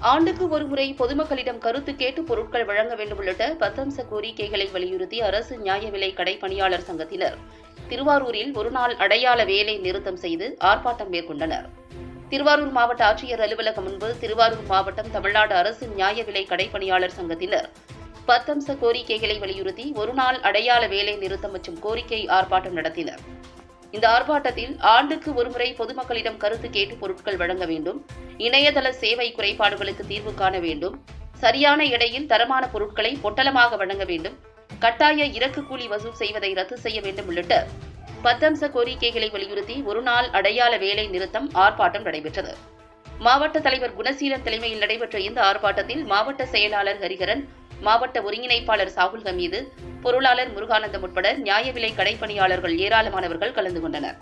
ஆண்டுக்கு ஒருமுறை பொதுமக்களிடம் கருத்து கேட்டு பொருட்கள் வழங்க வேண்டும் உள்ளிட்ட பத்தம்ச கோரிக்கைகளை வலியுறுத்தி அரசு நியாய விலை கடை பணியாளர் சங்கத்தினர். திருவாரூரில் ஒருநாள் அடையாள வேலை நிறுத்தம் செய்து ஆர்ப்பாட்டம் மேற்கொண்டனர். திருவாரூர் மாவட்ட ஆட்சியர் அலுவலகம் முன்பு திருவாரூர் மாவட்டம் தமிழ்நாடு அரசு நியாய விலை கடைப்பணியாளர் சங்கத்தினர். பத்தம்ச கோரிக்கைகளை வலியுறுத்தி ஒருநாள் அடையாள வேலை நிறுத்தம் மற்றும் கோரிக்கை ஆர்ப்பாட்டம் நடத்தினர். இந்த ஆர்ப்பாட்டத்தில் ஆண்டுக்கு ஒருமுறை பொதுமக்களிடம் கருத்து கேட்டு பொருட்கள் வழங்க வேண்டும் இணையதள சேவை குறைபாடுகளுக்கு தீர்வு காண வேண்டும் சரியான எடையில் தரமான பொருட்களை பொட்டலமாக வழங்க வேண்டும் கட்டாய இறக்கு கூலி வசூல் செய்வதை ரத்து செய்ய வேண்டும் உள்ளிட்ட பத்தம்ச கோரிக்கைகளை வலியுறுத்தி ஒருநாள் அடையாள வேலை நிறுத்தம் ஆர்ப்பாட்டம் நடைபெற்றது. மாவட்ட தலைவர் குணசீலன் தலைமையில் நடைபெற்ற இந்த ஆர்ப்பாட்டத்தில் மாவட்ட செயலாளர் ஹரிகரன் மாவட்ட ஒருங்கிணைப்பாளர் சாகுல் ஹமீது பொருளாளர் முருகானந்தம் உட்பட நியாய விலை கடைப்பணியாளர்கள் ஏராளமானவர்கள் கலந்து கொண்டனர்.